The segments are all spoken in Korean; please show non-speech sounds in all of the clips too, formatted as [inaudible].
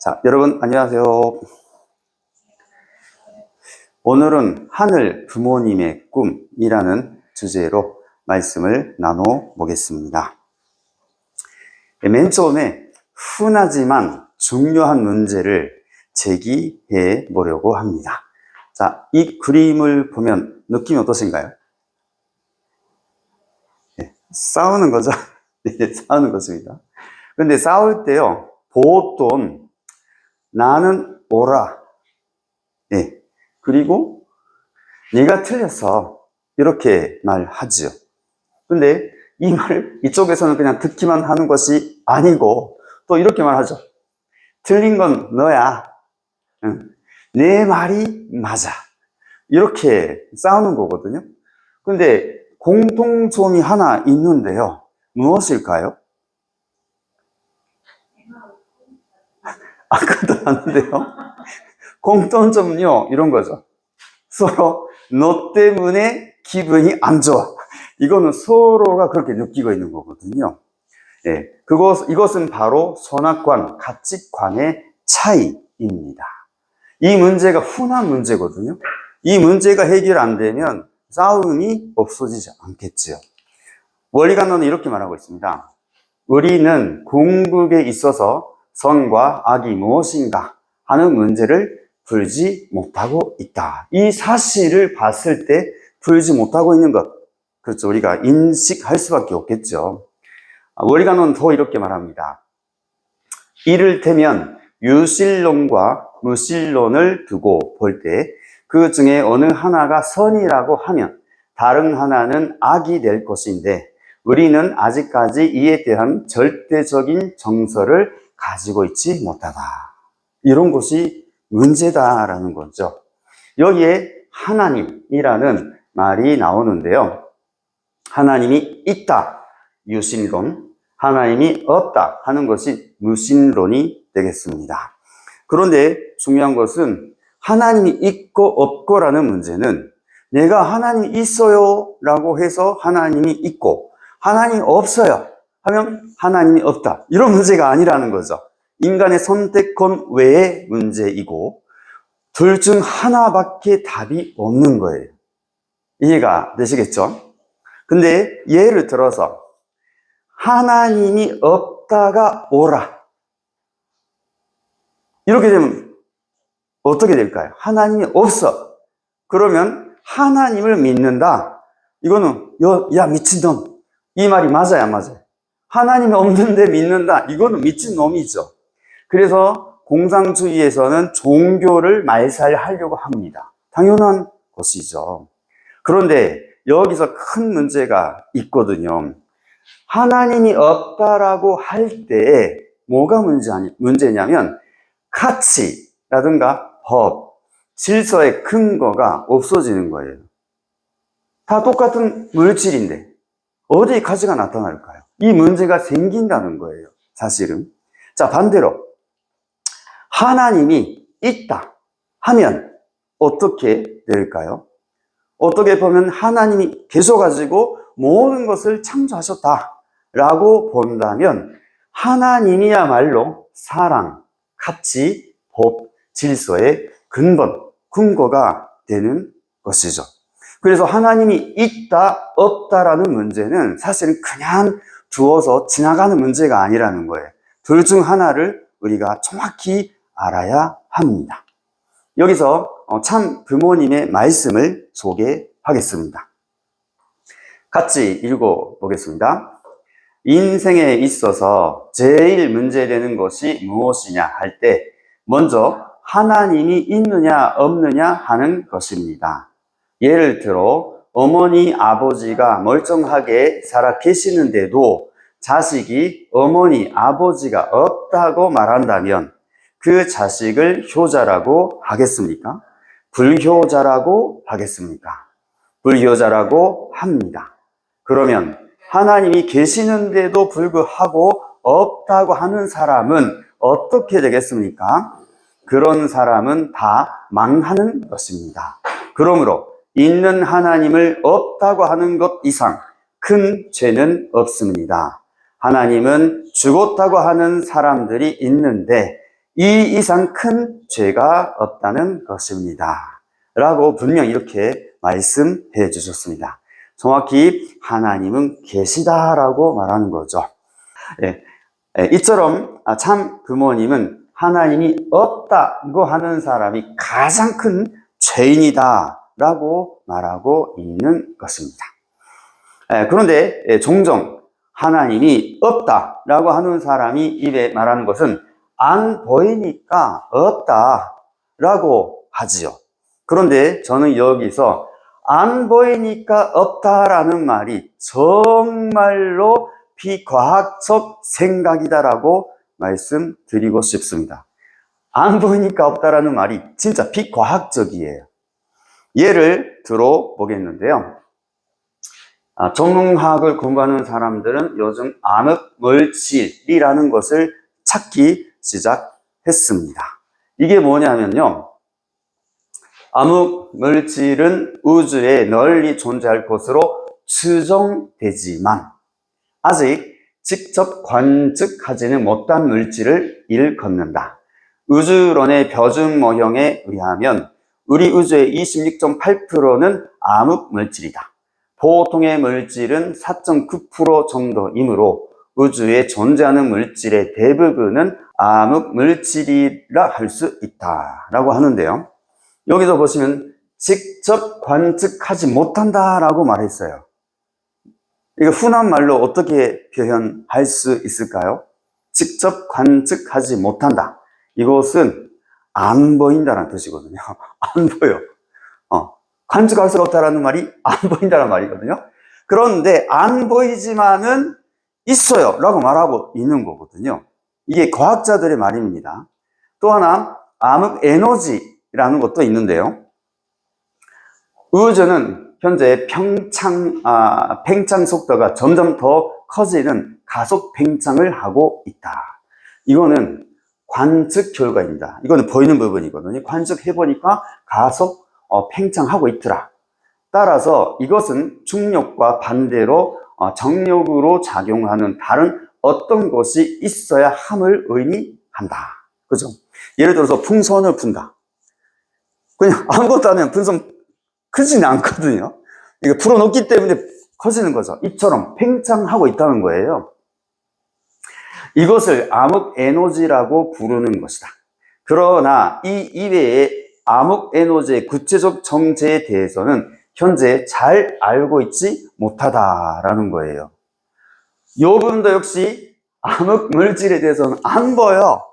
자, 여러분, 안녕하세요. 오늘은 하늘 부모님의 꿈이라는 주제로 말씀을 나눠 보겠습니다. 맨 처음에 흔하지만 중요한 문제를 제기해 보려고 합니다. 자, 이 그림을 보면 느낌이 어떠신가요? 네, 싸우는 거죠? [laughs] 네, 싸우는 것입니다. 근데 싸울 때요, 보통 나는 오라. 예. 그리고 네가 틀렸어. 이렇게 말하지요. 근데 이말 이쪽에서는 그냥 듣기만 하는 것이 아니고 또 이렇게 말하죠. 틀린 건 너야. 응. 내 말이 맞아. 이렇게 싸우는 거거든요. 근데 공통점이 하나 있는데요. 무엇일까요? 아까도 봤는데요. 공통점은요, 이런 거죠. 서로 너 때문에 기분이 안 좋아. 이거는 서로가 그렇게 느끼고 있는 거거든요. 예, 그것, 이것은 바로 선악관, 가치관의 차이입니다. 이 문제가 흔한 문제거든요. 이 문제가 해결 안 되면 싸움이 없어지지 않겠지요. 원리관론은 이렇게 말하고 있습니다. 우리는 궁극에 있어서 선과 악이 무엇인가 하는 문제를 풀지 못하고 있다. 이 사실을 봤을 때 풀지 못하고 있는 것. 그렇죠. 우리가 인식할 수밖에 없겠죠. 원리관은 더 이렇게 말합니다. 이를테면 유실론과 무실론을 두고 볼 때 그 중에 어느 하나가 선이라고 하면 다른 하나는 악이 될 것인데 우리는 아직까지 이에 대한 절대적인 정서를 가지고 있지 못하다. 이런 것이 문제다라는 거죠. 여기에 하나님이라는 말이 나오는데요. 하나님이 있다. 유신론. 하나님이 없다. 하는 것이 무신론이 되겠습니다. 그런데 중요한 것은 하나님이 있고 없고라는 문제는 내가 하나님이 있어요 라고 해서 하나님이 있고 하나님이 없어요 하면 하나님이 없다. 이런 문제가 아니라는 거죠. 인간의 선택권 외의 문제이고 둘 중 하나밖에 답이 없는 거예요. 이해가 되시겠죠? 근데 예를 들어서 하나님이 없다가 오라. 이렇게 되면 어떻게 될까요? 하나님이 없어. 그러면 하나님을 믿는다. 이거는 야 미친놈. 이 말이 맞아요, 안 맞아요? 하나님이 없는데 믿는다. 이거는 미친 놈이죠. 그래서 공산주의에서는 종교를 말살하려고 합니다. 당연한 것이죠. 그런데 여기서 큰 문제가 있거든요. 하나님이 없다라고 할 때 뭐가 문제 문제냐면 가치라든가 법, 질서의 근거가 없어지는 거예요. 다 똑같은 물질인데 어디에 가치가 나타날까요? 이 문제가 생긴다는 거예요. 사실은. 자, 반대로 하나님이 있다 하면 어떻게 될까요? 어떻게 보면 하나님이 계셔가지고 모든 것을 창조하셨다라고 본다면 하나님이야말로 사랑, 가치, 법, 질서의 근본, 근거가 되는 것이죠. 그래서 하나님이 있다, 없다라는 문제는 사실은 그냥 두어서 지나가는 문제가 아니라는 거예요. 둘 중 하나를 우리가 정확히 알아야 합니다. 여기서 어, 참 부모님의 말씀을 소개하겠습니다. 같이 읽어보겠습니다. 인생에 있어서 제일 문제되는 것이 무엇이냐 할 때 먼저 하나님이 있느냐 없느냐 하는 것입니다. 예를 들어 어머니 아버지가 멀쩡하게 살아 계시는데도 자식이 어머니 아버지가 없다고 말한다면 그 자식을 효자라고 하겠습니까? 불효자라고 하겠습니까? 불효자라고 합니다. 그러면 하나님이 계시는데도 불구하고 없다고 하는 사람은 어떻게 되겠습니까? 그런 사람은 다 망하는 것입니다. 그러므로 있는 하나님을 없다고 하는 것 이상 큰 죄는 없습니다. 하나님은 죽었다고 하는 사람들이 있는데 이 이상 큰 죄가 없다는 것입니다. 라고 분명히 이렇게 말씀해 주셨습니다. 정확히 하나님은 계시다라고 말하는 거죠. 예, 예, 이처럼 아, 참 부모님은 하나님이 없다고 하는 사람이 가장 큰 죄인이다 라고 말하고 있는 것입니다. 예, 그런데 예, 종종 하나님이 없다 라고 하는 사람이 입에 말하는 것은 안 보이니까 없다 라고 하지요. 그런데 저는 여기서 안 보이니까 없다라는 말이 정말로 비과학적 생각이다라고 말씀드리고 싶습니다. 안 보이니까 없다라는 말이 진짜 비과학적이에요. 예를 들어 보겠는데요. 아, 전문학을 공부하는 사람들은 요즘 암흑 물질이라는 것을 찾기 시작했습니다. 이게 뭐냐면요. 암흑 물질은 우주에 널리 존재할 것으로 추정되지만 아직 직접 관측하지는 못한 물질을 일컫는다. 우주론의 표준 모형에 의하면 우리 우주의 26.8%는 암흑 물질이다. 보통의 물질은 4.9% 정도이므로 우주에 존재하는 물질의 대부분은 암흑 물질이라 할 수 있다라고 하는데요. 여기서 보시면 직접 관측하지 못한다라고 말했어요. 이거 흔한 말로 어떻게 표현할 수 있을까요? 직접 관측하지 못한다. 이것은 안 보인다는 뜻이거든요. [laughs] 안 보여. 어, 관측할 수가 없다라는 말이 안 보인다는 말이거든요. 그런데 안 보이지만은 있어요. 라고 말하고 있는 거거든요. 이게 과학자들의 말입니다. 또 하나, 암흑 에너지라는 것도 있는데요. 우주는 현재 평창, 아, 팽창 속도가 점점 더 커지는 가속 팽창을 하고 있다. 이거는 관측 결과입니다. 이거는 보이는 부분이거든요. 관측해보니까 가속 어, 팽창하고 있더라. 따라서 이것은 중력과 반대로 어, 정력으로 작용하는 다른 어떤 것이 있어야 함을 의미한다. 그죠? 예를 들어서 풍선을 분다. 그냥 아무것도 안 하면 풍선 크지는 않거든요. 이거 풀어놓기 때문에 커지는 거죠. 이처럼 팽창하고 있다는 거예요. 이것을 암흑 에너지라고 부르는 것이다. 그러나 이 이외에 암흑 에너지의 구체적 정체에 대해서는 현재 잘 알고 있지 못하다라는 거예요. 요분도 역시 암흑 물질에 대해서는 안 보여.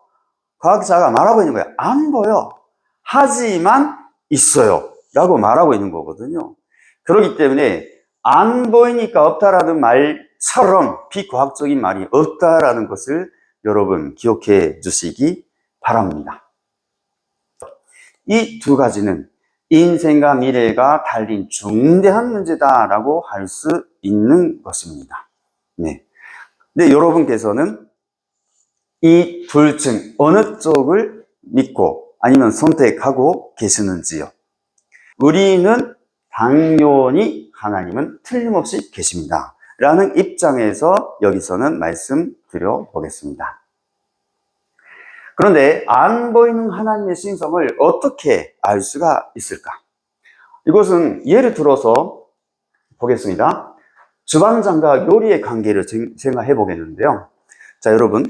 과학자가 말하고 있는 거예요. 안 보여. 하지만 있어요. 라고 말하고 있는 거거든요. 그렇기 때문에 안 보이니까 없다라는 말 처럼 비과학적인 말이 없다라는 것을 여러분 기억해 주시기 바랍니다. 이 두 가지는 인생과 미래가 달린 중대한 문제다라고 할 수 있는 것입니다. 네. 근데 여러분께서는 이 둘 중 어느 쪽을 믿고 아니면 선택하고 계시는지요? 우리는 당연히 하나님은 틀림없이 계십니다. 라는 입장에서 여기서는 말씀드려 보겠습니다. 그런데 안 보이는 하나님의 신성을 어떻게 알 수가 있을까? 이것은 예를 들어서 보겠습니다. 주방장과 요리의 관계를 생각해 보겠는데요. 자, 여러분.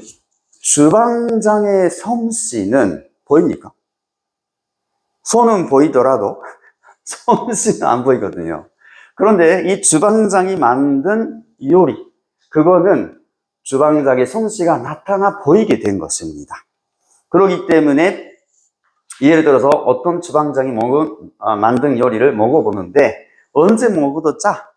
주방장의 솜씨는 보입니까? 손은 보이더라도 [laughs] 솜씨는 안 보이거든요. 그런데 이 주방장이 만든 요리, 그거는 주방장의 솜씨가 나타나 보이게 된 것입니다. 그렇기 때문에 예를 들어서 어떤 주방장이 먹은, 아, 만든 요리를 먹어보는데 언제 먹어도 짜.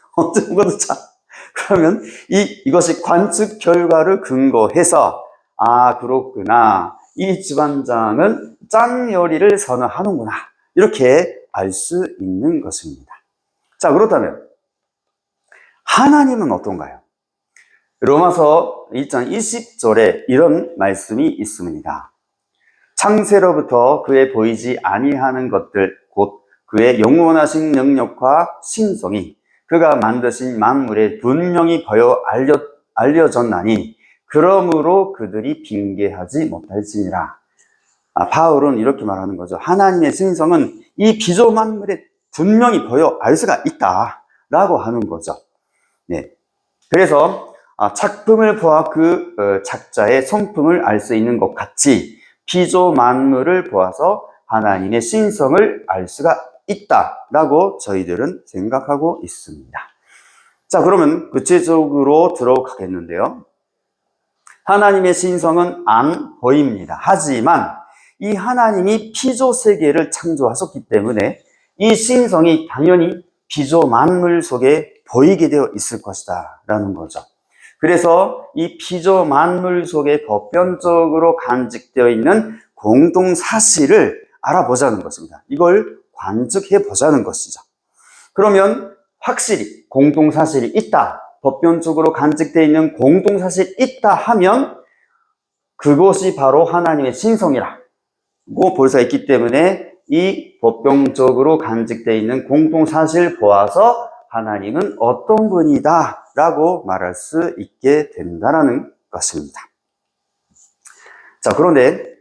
[laughs] 언제 먹어도 짜. [laughs] 그러면 이, 이것이 관측 결과를 근거해서 아, 그렇구나. 이 주방장은 짠 요리를 선호하는구나. 이렇게 알 수 있는 것입니다. 자, 그렇다면 하나님은 어떤가요? 로마서 2장 20절에 이런 말씀이 있습니다. 창세로부터 그의 보이지 아니하는 것들 곧 그의 영원하신 능력과 신성이 그가 만드신 만물에 분명히 보여 알려, 알려졌나니 그러므로 그들이 빙계하지 못할지니라. 아, 바울은 이렇게 말하는 거죠. 하나님의 신성은 이 피조 만물에 분명히 보여 알 수가 있다라고 하는 거죠. 네. 그래서 아, 작품을 보아 그 어, 작자의 성품을 알 수 있는 것 같이 피조 만물을 보아서 하나님의 신성을 알 수가 있다라고 저희들은 생각하고 있습니다. 자, 그러면 구체적으로 들어가겠는데요. 하나님의 신성은 안 보입니다. 하지만 이 하나님이 피조 세계를 창조하셨기 때문에 이 신성이 당연히 피조 만물 속에 보이게 되어 있을 것이다 라는 거죠. 그래서 이 피조 만물 속에 보편적으로 간직되어 있는 공동 사실을 알아보자는 것입니다. 이걸 관측해 보자는 것이죠. 그러면 확실히 공동 사실이 있다. 보편적으로 간직되어 있는 공동 사실이 있다 하면 그것이 바로 하나님의 신성이라. 고수 있기 때문에 이 보편적으로 간직되어 있는 공동 사실 보아서 하나님은 어떤 분이다 라고 말할 수 있게 된다라는 것입니다. 자, 그런데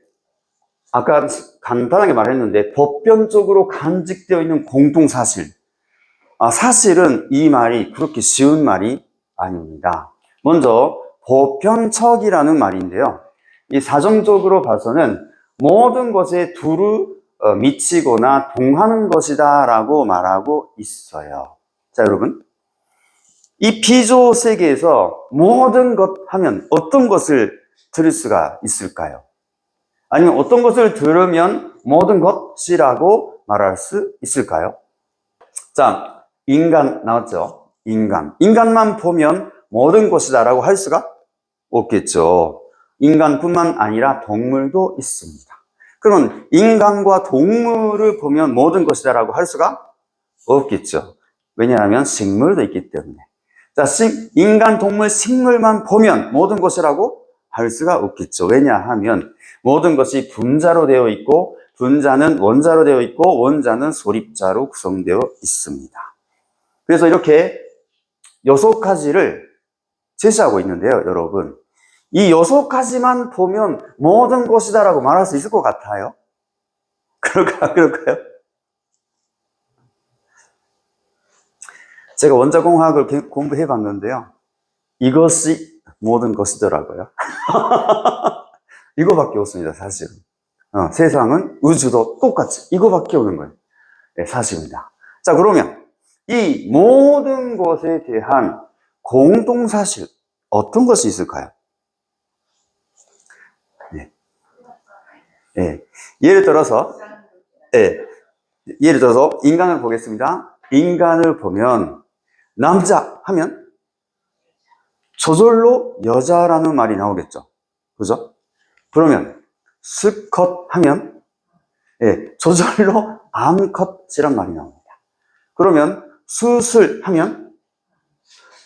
아까 간단하게 말했는데 보편적으로 간직되어 있는 공동 사실. 아, 사실은 이 말이 그렇게 쉬운 말이 아닙니다. 먼저 보편척이라는 말인데요. 이 사정적으로 봐서는 모든 것에 두루 어, 미치거나 동하는 것이다 라고 말하고 있어요. 자, 여러분. 이 피조 세계에서 모든 것 하면 어떤 것을 들을 수가 있을까요? 아니면 어떤 것을 들으면 모든 것이라고 말할 수 있을까요? 자, 인간 나왔죠? 인간. 인간만 보면 모든 것이다라고 할 수가 없겠죠. 인간뿐만 아니라 동물도 있습니다. 그러면 인간과 동물을 보면 모든 것이다라고 할 수가 없겠죠. 왜냐하면 식물도 있기 때문에. 자, 인간, 동물, 식물만 보면 모든 것이라고 할 수가 없겠죠. 왜냐하면 모든 것이 분자로 되어 있고 분자는 원자로 되어 있고 원자는 소립자로 구성되어 있습니다. 그래서 이렇게 여섯 가지를 제시하고 있는데요, 여러분. 이 여섯 가지만 보면 모든 것이다라고 말할 수 있을 것 같아요. [laughs] 그럴까요? 그럴까요? 제가 원자공학을 공부해 봤는데요. 이것이 모든 것이더라고요. [laughs] 이거밖에 없습니다, 사실은. 어, 세상은 우주도 똑같이 이거밖에 없는 거예요. 네, 사실입니다. 자, 그러면 이 모든 것에 대한 공동사실, 어떤 것이 있을까요? 예. 예를 들어서, 예. 예를 들어서 인간을 보겠습니다. 인간을 보면 남자 하면 저절로 여자라는 말이 나오겠죠. 그죠? 그러면 수컷 하면 예, 저절로 암컷이란 말이 나옵니다. 그러면 수술 하면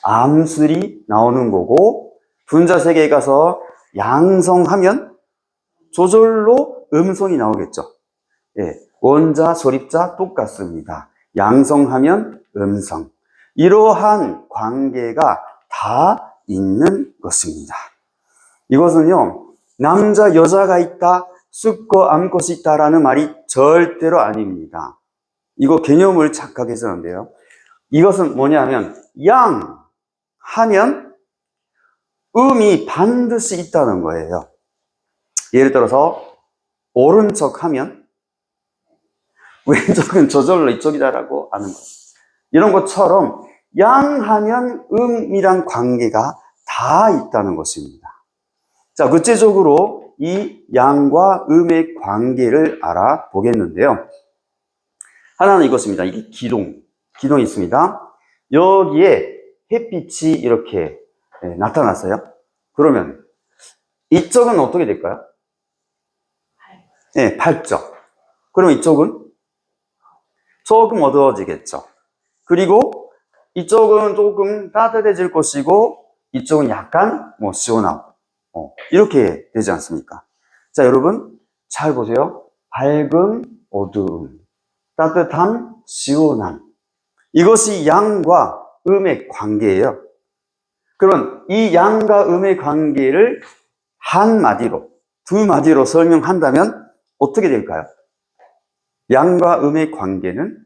암술이 나오는 거고 분자 세계에 가서 양성하면 저절로 음성이 나오겠죠. 예, 원자, 소립자 똑같습니다. 양성하면 음성. 이러한 관계가 다 있는 것입니다. 이것은요, 남자, 여자가 있다, 쑥고 암것이 있다라는 말이 절대로 아닙니다. 이거 개념을 착각해서는데요. 이것은 뭐냐면, 양 하면 음이 반드시 있다는 거예요. 예를 들어서, 오른쪽 하면 왼쪽은 저절로 이쪽이다라고 아는 거예요. 이런 것처럼 양하면 음이란 관계가 다 있다는 것입니다. 자, 구체적으로 이 양과 음의 관계를 알아보겠는데요. 하나는 이것입니다. 이게 기둥. 기둥이 있습니다. 여기에 햇빛이 이렇게 네, 나타났어요. 그러면 이쪽은 어떻게 될까요? 네, 밝죠. 그럼 이쪽은 조금 어두워지겠죠. 그리고 이쪽은 조금 따뜻해질 것이고 이쪽은 약간 뭐 시원하고 어, 이렇게 되지 않습니까? 자 여러분 잘 보세요. 밝음, 어두움, 따뜻함, 시원함 이것이 양과 음의 관계예요. 그런 이 양과 음의 관계를 한 마디로, 두 마디로 설명한다면 어떻게 될까요? 양과 음의 관계는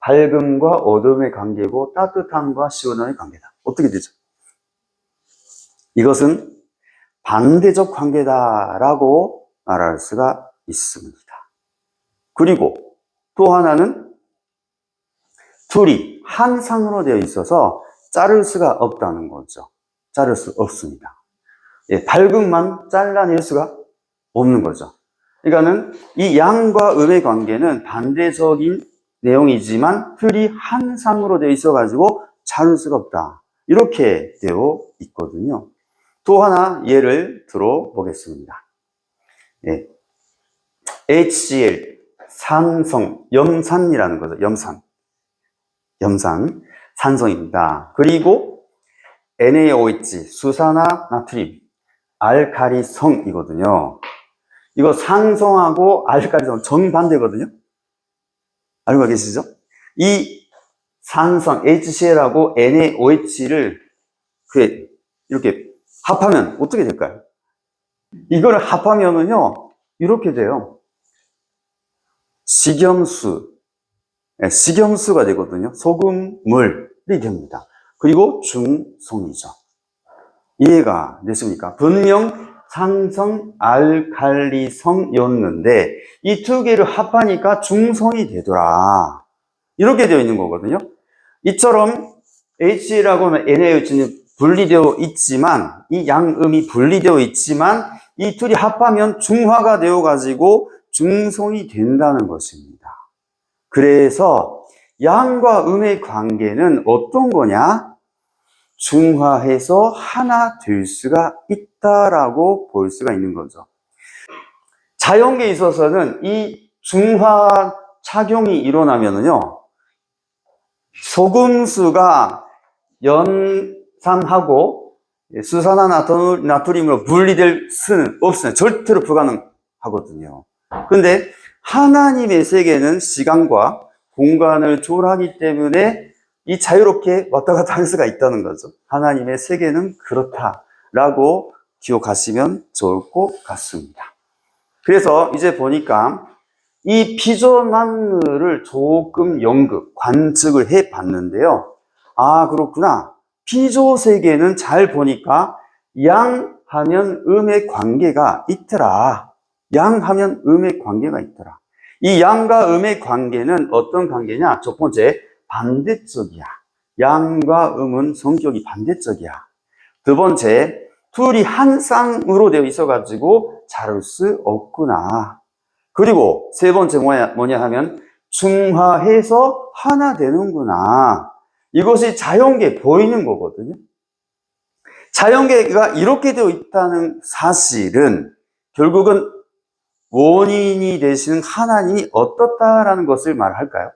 밝음과 어둠의 관계고 따뜻함과 시원함의 관계다. 어떻게 되죠? 이것은 반대적 관계다라고 말할 수가 있습니다. 그리고 또 하나는 둘이 한 상으로 되어 있어서 자를 수가 없다는 거죠. 자를 수 없습니다. 예, 밝음만 잘라낼 수가 없는 거죠. 그러니까는 이 양과 음의 관계는 반대적인 내용이지만 틀이 한 상으로 되어 있어가지고 자를 수가 없다. 이렇게 되어 있거든요. 또 하나 예를 들어보겠습니다. 예. HCl, 산성, 염산이라는 거죠. 염산. 염산, 산성입니다. 그리고 NaOH, 수산화 나트륨, 알카리성이거든요. 이거 산성하고 알카리성 정반대거든요. 알고 계시죠? 이 산성 HCl하고 NaOH를 그 이렇게 합하면 어떻게 될까요? 이거를 합하면은요 이렇게 돼요. 식염수, 예, 식염수가 되거든요. 소금물이 됩니다. 그리고 중성이죠. 이해가 됐습니까? 분명 산성 알칼리성이었는데 이 두 개를 합하니까 중성이 되더라. 이렇게 되어 있는 거거든요. 이처럼 HC라고 하면 NaOH는 분리되어 있지만 이 양음이 분리되어 있지만 이 둘이 합하면 중화가 되어 가지고 중성이 된다는 것입니다. 그래서 양과 음의 관계는 어떤 거냐? 중화해서 하나 될 수가 있다라고 볼 수가 있는 거죠. 자연계에 있어서는 이 중화 작용이 일어나면은요, 소금수가 연산하고 수산화 나트륨으로 분리될 수는 없어요. 절대로 불가능하거든요. 근데 하나님의 세계는 시간과 공간을 초월하기 때문에 이 자유롭게 왔다 갔다 할 수가 있다는 거죠. 하나님의 세계는 그렇다라고 기억하시면 좋을 것 같습니다. 그래서 이제 보니까 이 피조만물을 조금 연극, 관측을 해 봤는데요. 아, 그렇구나. 피조 세계는 잘 보니까 양 하면 음의 관계가 있더라. 양 하면 음의 관계가 있더라. 이 양과 음의 관계는 어떤 관계냐? 첫 번째, 반대적이야. 양과 음은 성격이 반대적이야. 두 번째, 둘이 한 쌍으로 되어 있어가지고 자를 수 없구나. 그리고 세 번째 뭐냐, 뭐냐 하면 중화해서 하나 되는구나. 이것이 자연계에 보이는 거거든요. 자연계가 이렇게 되어 있다는 사실은 결국은 원인이 되시는 하나님이 어떻다라는 것을 말할까요?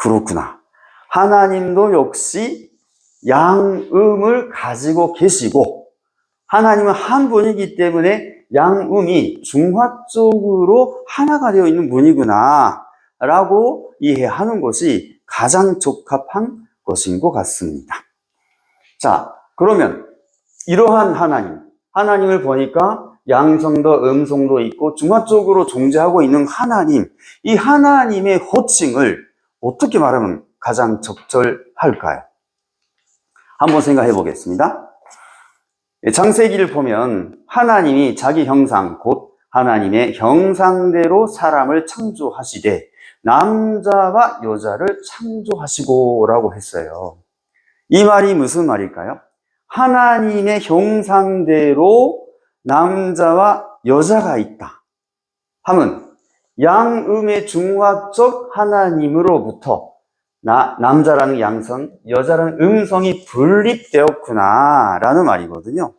그렇구나. 하나님도 역시 양음을 가지고 계시고 하나님은 한 분이기 때문에 양음이 중화 쪽으로 하나가 되어 있는 분이구나 라고 이해하는 것이 가장 적합한 것인 것 같습니다. 자, 그러면 이러한 하나님, 하나님을 보니까 양성도 음성도 있고 중화 쪽으로 존재하고 있는 하나님, 이 하나님의 호칭을 어떻게 말하면 가장 적절할까요? 한번 생각해 보겠습니다. 창세기를 보면 하나님이 자기 형상, 곧 하나님의 형상대로 사람을 창조하시되 남자와 여자를 창조하시고 라고 했어요. 이 말이 무슨 말일까요? 하나님의 형상대로 남자와 여자가 있다. 하면 양음의 중화적 하나님으로부터 나, 남자라는 양성, 여자라는 음성이 분립되었구나 라는 말이거든요.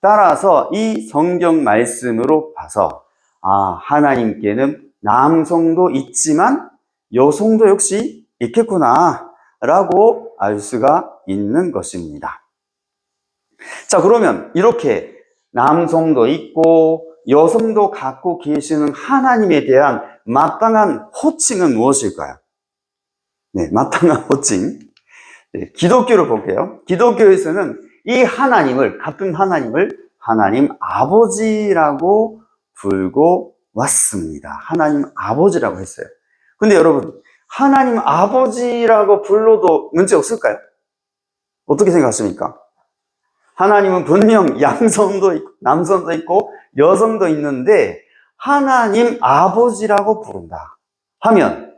따라서 이 성경 말씀으로 봐서 아 하나님께는 남성도 있지만 여성도 역시 있겠구나 라고 알 수가 있는 것입니다. 자 그러면 이렇게 남성도 있고 여성도 갖고 계시는 하나님에 대한 마땅한 호칭은 무엇일까요? 네, 마땅한 호칭. 네, 기독교를 볼게요. 기독교에서는 이 하나님을, 같은 하나님을 하나님 아버지라고 불고 왔습니다. 하나님 아버지라고 했어요. 근데 여러분, 하나님 아버지라고 불러도 문제 없을까요? 어떻게 생각하십니까? 하나님은 분명 [laughs] 양성도 있고, 남성도 있고, 여성도 있는데, 하나님 아버지라고 부른다. 하면,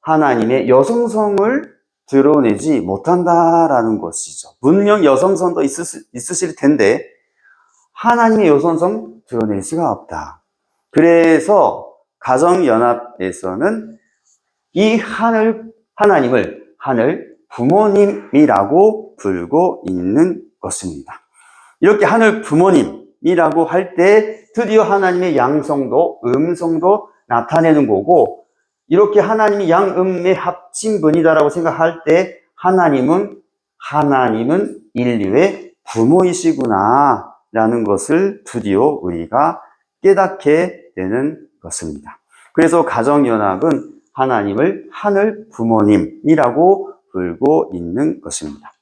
하나님의 여성성을 드러내지 못한다라는 것이죠. 분명 여성성도 있으, 있으실 텐데, 하나님의 여성성 드러낼 수가 없다. 그래서, 가정연합에서는 이 하늘, 하나님을 하늘 부모님이라고 불고 있는 것입니다. 이렇게 하늘 부모님이라고 할 때 드디어 하나님의 양성도, 음성도 나타내는 거고, 이렇게 하나님이 양음의 합친 분이다라고 생각할 때 하나님은, 하나님은 인류의 부모이시구나, 라는 것을 드디어 우리가 깨닫게 되는 것입니다. 그래서 가정연합은 하나님을 하늘 부모님이라고 불고 있는 것입니다.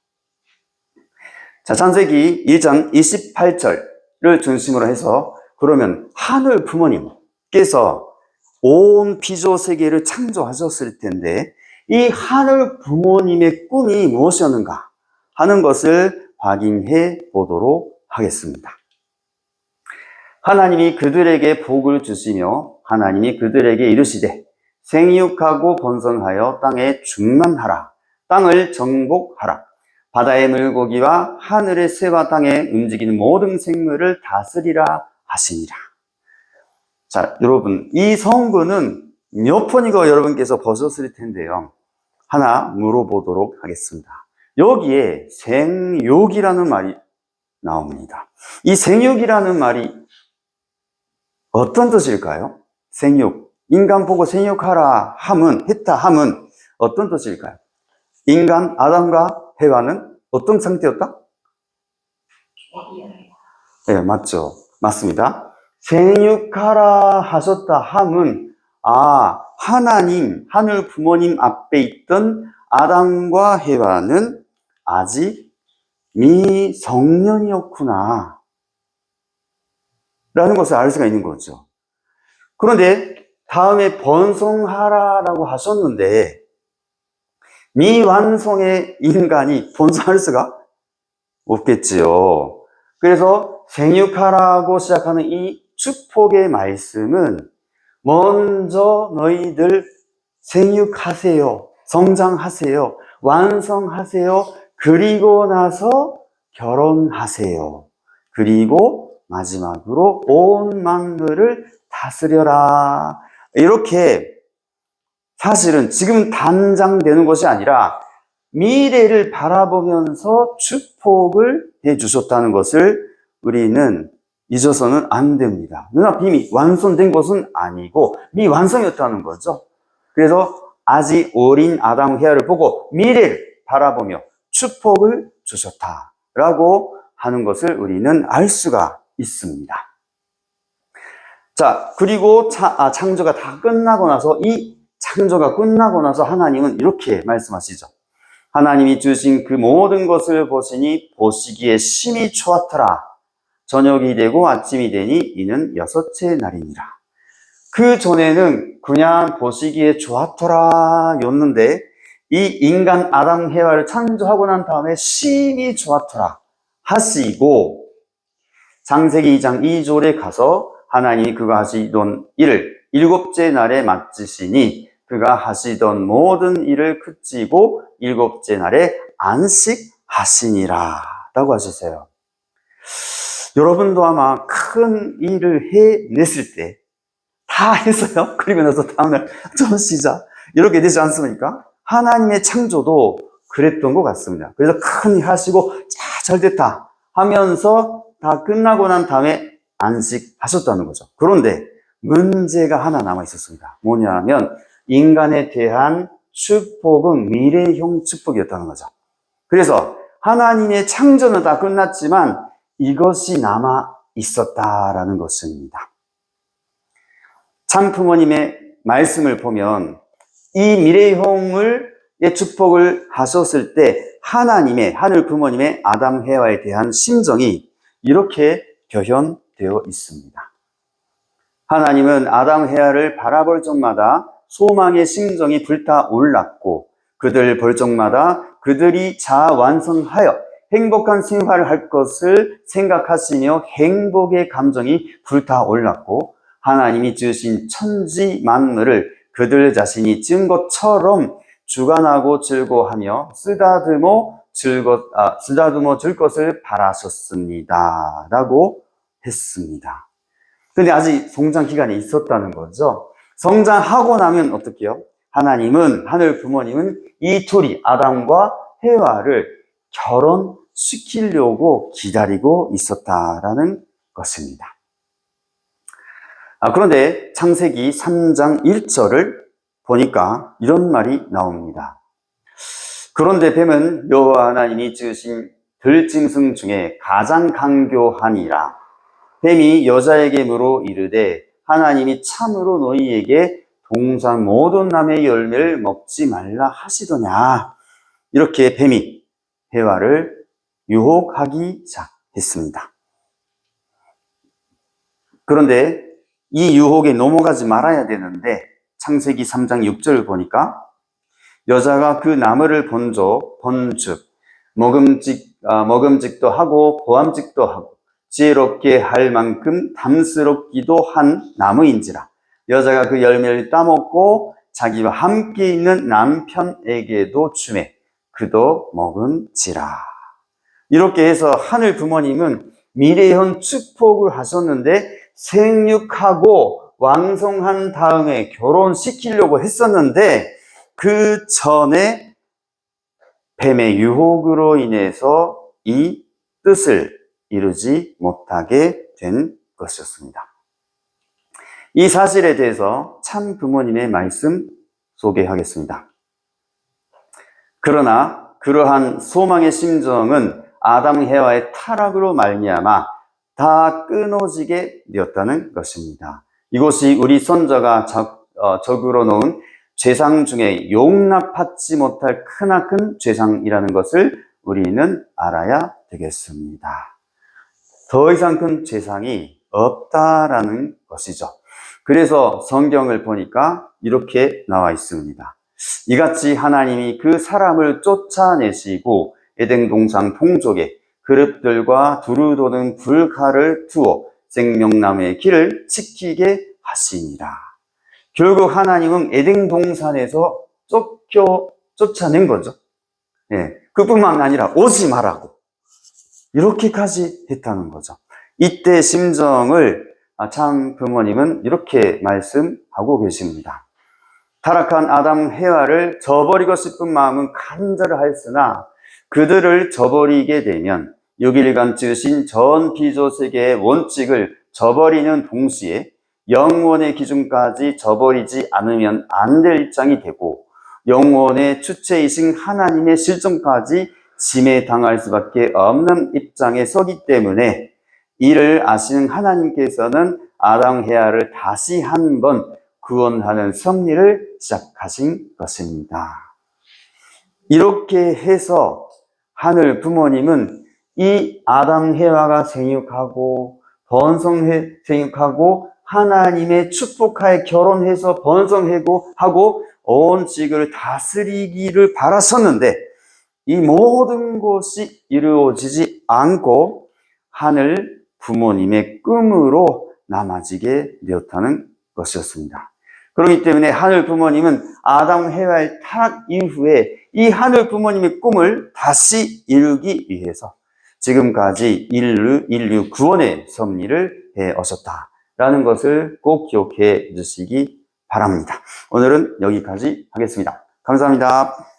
자, 창세기 1장 28절을 중심으로 해서 그러면 하늘 부모님께서 온 피조 세계를 창조하셨을 텐데 이 하늘 부모님의 꿈이 무엇이었는가 하는 것을 확인해 보도록 하겠습니다. 하나님이 그들에게 복을 주시며 하나님이 그들에게 이르시되 생육하고 번성하여 땅에 충만하라. 땅을 정복하라. 바다의 물고기와 하늘의 새와 땅에 움직이는 모든 생물을 다스리라 하시니라. 자, 여러분, 이 성구는 몇 번이고 여러분께서 보셨을 텐데요. 하나 물어보도록 하겠습니다. 여기에 생육이라는 말이 나옵니다. 이 생육이라는 말이 어떤 뜻일까요? 생육. 인간 보고 생육하라 함은, 했다 함은 어떤 뜻일까요? 인간, 아담과 해와는 어떤 상태였다? 네, 맞죠. 맞습니다. 생육하라 하셨다 함은, 아, 하나님, 하늘 부모님 앞에 있던 아담과 해와는 아직 미성년이었구나. 라는 것을 알 수가 있는 거죠. 그런데 다음에 번성하라라고 하셨는데 미완성의 인간이 번성할 수가 없겠지요. 그래서 생육하라고 시작하는 이 축복의 말씀은 먼저 너희들 생육하세요. 성장하세요. 완성하세요. 그리고 나서 결혼하세요. 그리고 마지막으로 온 만물을 다스려라. 이렇게 사실은 지금 당장 되는 것이 아니라 미래를 바라보면서 축복을 해 주셨다는 것을 우리는 잊어서는 안 됩니다. 눈앞 이미 완성된 것은 아니고 미 완성이었다는 거죠. 그래서 아직 어린 아담 헤아를 보고 미래를 바라보며 축복을 주셨다라고 하는 것을 우리는 알 수가 있습니다. 자, 그리고 차, 아, 창조가 다 끝나고 나서 이 창조가 끝나고 나서 하나님은 이렇게 말씀하시죠. 하나님이 주신 그 모든 것을 보시니 보시기에 심히 좋았더라. 저녁이 되고 아침이 되니 이는 여섯째 날이니라. 그 전에는 그냥 보시기에 좋았더라 였는데 이 인간 아담 해와를 창조하고 난 다음에 심히 좋았더라 하시고 장세기 2장 2절에 가서 하나님이 그가 하시던 일을 일곱째 날에 마치시니 그가 하시던 모든 일을 그치고 일곱째 날에 안식하시니라 라고 하셨어요. 여러분도 아마 큰 일을 해냈을 때 다 했어요. [laughs] 그리고 나서 다음날 좀 쉬자. 이렇게 되지 않습니까? 하나님의 창조도 그랬던 것 같습니다. 그래서 큰 일 하시고 자, 잘 됐다 하면서 다 끝나고 난 다음에 안식하셨다는 거죠. 그런데 문제가 하나 남아 있었습니다. 뭐냐면 인간에 대한 축복은 미래형 축복이었다는 거죠. 그래서 하나님의 창조는 다 끝났지만 이것이 남아 있었다라는 것입니다. 참 부모님의 말씀을 보면 이 미래형을 의 축복을 하셨을 때 하나님의, 하늘 부모님의 아담 해와에 대한 심정이 이렇게 표현되어 있습니다. 하나님은 아담 해와를 바라볼 적마다 소망의 심정이 불타올랐고 그들 볼 적마다 그들이 자아 완성하여 행복한 생활을 할 것을 생각하시며 행복의 감정이 불타올랐고 하나님이 주신 천지 만물을 그들 자신이 지은 것처럼 주관하고 즐거워하며 쓰다듬어 즐거, 아, 쓰다듬어 줄 것을 바라셨습니다. 라고 했습니다. 근데 아직 성장 기간이 있었다는 거죠. 성장하고 나면 어떻게요? 하나님은, 하늘 부모님은 이 둘이 아담과 해와를 결혼시키려고 기다리고 있었다라는 것입니다. 아, 그런데 창세기 3장 1절을 보니까 이런 말이 나옵니다. 그런데 뱀은 여호와 하나님이 지으신 들짐승 중에 가장 강교하니라. 뱀이 여자에게 물어 이르되 하나님이 참으로 너희에게 동산 모든 남의 열매를 먹지 말라 하시더냐. 이렇게 뱀이 해와를 유혹하기 시작했습니다. 그런데 이 유혹에 넘어가지 말아야 되는데 창세기 3장 6절을 보니까 여자가 그 나무를 본조 본즉 먹음직 아, 먹음직도 하고 보암직도 하고 지혜롭게 할 만큼 담스럽기도 한 나무인지라. 여자가 그 열매를 따먹고 자기와 함께 있는 남편에게도 주매. 그도 먹은지라. 이렇게 해서 하늘 부모님은 미래형 축복을 하셨는데 생육하고 왕성한 다음에 결혼시키려고 했었는데 그 전에 뱀의 유혹으로 인해서 이 뜻을 이루지 못하게 된 것이었습니다. 이 사실에 대해서 참 부모님의 말씀 소개하겠습니다. 그러나 그러한 소망의 심정은 아담 해와의 타락으로 말미암아 다 끊어지게 되었다는 것입니다. 이곳이 우리 선자가 적, 어, 적으로 놓은 죄상 중에 용납받지 못할 크나큰 죄상이라는 것을 우리는 알아야 되겠습니다. 더 이상 큰 죄상이 없다라는 것이죠. 그래서 성경을 보니까 이렇게 나와 있습니다. 이같이 하나님이 그 사람을 쫓아내시고 에덴 동산 동족에 그릇들과 두루 도는 불칼을 두어 생명나무의 길을 지키게 하시니라. 결국 하나님은 에덴 동산에서 쫓겨 쫓아낸 거죠. 예. 그뿐만 아니라 오지 말라고 이렇게까지 했다는 거죠. 이때 심정을 참 부모님은 이렇게 말씀하고 계십니다. 타락한 아담 해와를 저버리고 싶은 마음은 간절하였으나 그들을 저버리게 되면 6일간 지으신 전 피조 세계의 원칙을 저버리는 동시에 영원의 기준까지 저버리지 않으면 안 될 입장이 되고 영원의 주체이신 하나님의 실정까지 침해당할 수밖에 없는 입장에 서기 때문에 이를 아시는 하나님께서는 아담 헤아를 다시 한 번 구원하는 섭리를 시작하신 것입니다. 이렇게 해서 하늘 부모님은 이 아담 헤와가 생육하고 번성해 생육하고 하나님의 축복하에 결혼해서 번성하고 하고 온 지구를 다스리기를 바라셨는데 이 모든 것이 이루어지지 않고 하늘 부모님의 꿈으로 남아지게 되었다는 것이었습니다. 그렇기 때문에 하늘 부모님은 아담 해와의 타락 이후에 이 하늘 부모님의 꿈을 다시 이루기 위해서 지금까지 인류, 인류 구원의 섭리를 해 오셨다라는 것을 꼭 기억해 주시기 바랍니다. 오늘은 여기까지 하겠습니다. 감사합니다.